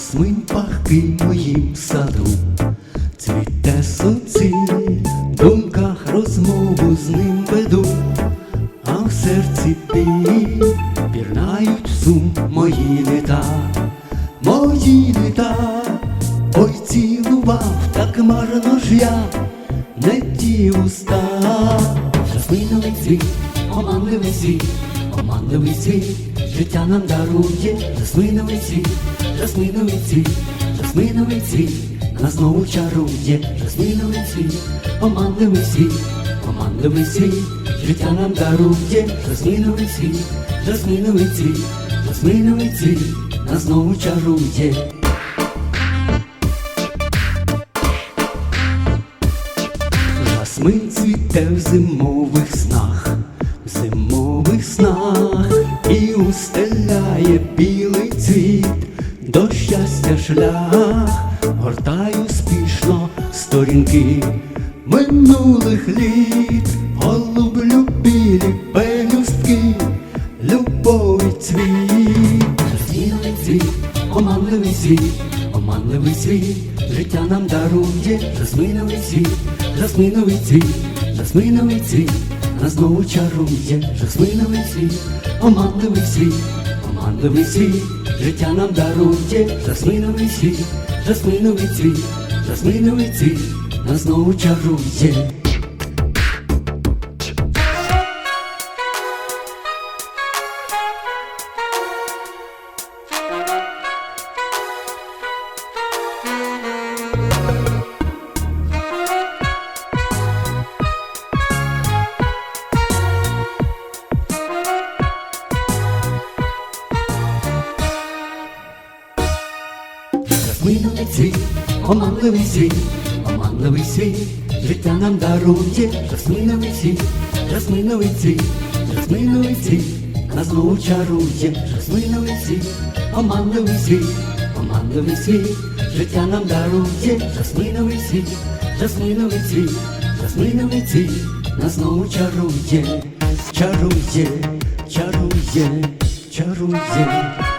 навкруги моїм саду, цвіте суціль, в думках розмову з ним веду, а в серці піль пірнають в сум мої літа, мої літа, ой цілував, так марно ж я, не ті уста, жасминовий цвіт, оманливий світ, оманливий світ, життя нам дарує, жасминовий цвіт, жасминовий цвіт, жасминовий цвіт, нас знову чарує, жасминовий цвіт, оманливий світ, оманливий світ, життя нам дарує, жасминовий світ, жасминовий цвіт, жасминовий цвіт, нас знову чарує. Жасмин цвіте в зимових снах, в зимових снах і устеляє білий цвіт до щастя шлях, гортаю спішно сторінки. Минулих літ, голублю білі пелюстки, любові цвіт, Жасміновий цвіт, оманливий світ, оманливий світ, життя нам дарує, жасминовий світ, жасминовий цвіт, жасминовий цвіт, нас знову чарує, жасминовий світ, оманливий світ, оманливий світ, життя нам дарує, жасминовий світ, жасминовий цвіт, жасминовий цвіт, нас знову чарує. Жасминовий цвіт, оманливий світ, оманливий світ, життя нам дарує, жасминовий світ, жасминовий цвіт, жасминовий цвіт, нас знову чарує, жасминовий світ, оманливий світ, оманливий світ, життя нам дарує, жасминовий світ, жасминовий цвіт, жасминовий цвіт, нас знову чарує, чарує, чарує, чарує.